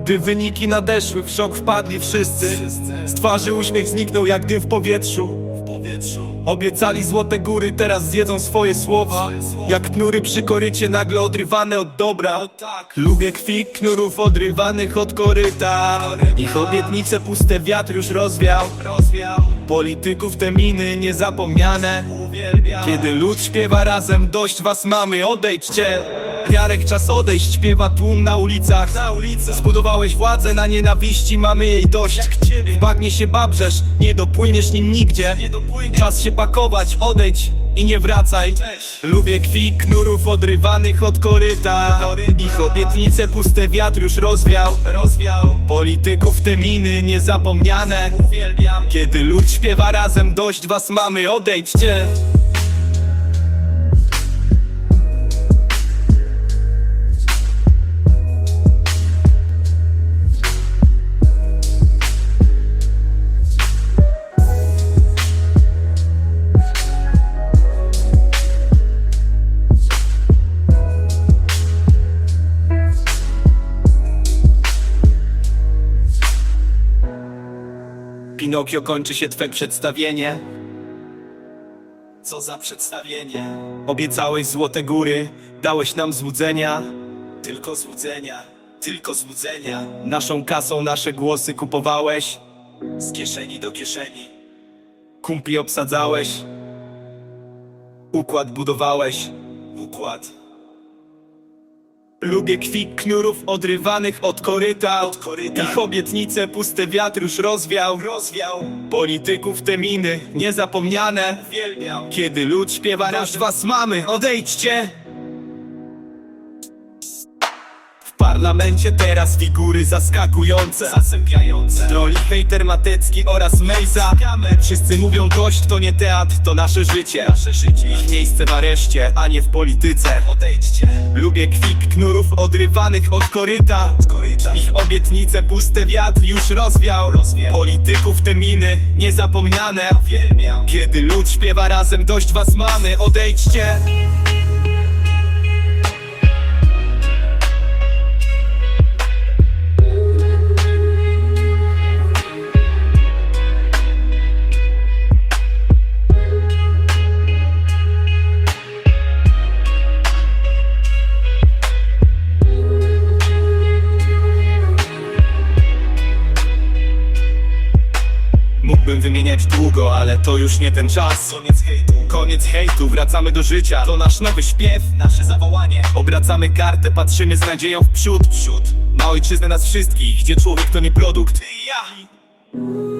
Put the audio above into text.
Gdy wyniki nadeszły, w szok wpadli wszyscy. Z twarzy uśmiech zniknął jak dym w powietrzu. Obiecali złote góry, teraz zjedzą swoje słowa. Jak knury przy korycie, nagle odrywane od dobra. Lubię krwi knurów odrywanych od koryta. Ich obietnice puste wiatr już rozwiał. Polityków te miny niezapomniane. Kiedy lud śpiewa razem, dość was mamy, odejdźcie Jarek czas odejść, śpiewa tłum na ulicach. Zbudowałeś władzę na nienawiści, mamy jej dość. W bagnie się babrzesz, nie dopłyniesz nim nigdzie. Czas się pakować, odejdź i nie wracaj. Lubię krwi knurów odrywanych od koryta. Ich obietnice puste wiatr już rozwiał. Polityków te miny niezapomniane. Kiedy lud śpiewa razem, dość was mamy, odejdźcie Pinokio kończy się twe przedstawienie. Co za przedstawienie? Obiecałeś złote góry Dałeś nam złudzenia. Tylko złudzenia Tylko złudzenia. Naszą kasą nasze głosy kupowałeś. Z kieszeni do kieszeni. Kumpli obsadzałeś. Układ budowałeś. Układ Lubię kwik knurów odrywanych od koryta, od koryta. Ich obietnice puste wiatr już rozwiał, rozwiał. Polityków te miny niezapomniane Wielbiał. Kiedy lud śpiewa raz was mamy, odejdźcie parlamencie. Teraz figury zaskakujące Zasępiające. Troli hejter Matecki oraz Mejza. Wszyscy mówią dość, to nie teatr, to nasze życie. Nasze życie. Ich miejsce w areszcie, a nie w polityce. Odejdźcie. Lubię kwik knurów odrywanych od koryta. Ich obietnice puste wiatr już rozwiał. Polityków te miny niezapomniane. Kiedy lud śpiewa razem dość was mamy, odejdźcie wymieniać długo, ale to już nie ten czas. Koniec hejtu, koniec hejtu, wracamy do życia. To nasz nowy śpiew, nasze zawołanie. Obracamy kartę, patrzymy z nadzieją w przód, przód. Na ojczyznę nas wszystkich, gdzie człowiek to nie produkt. Ty ja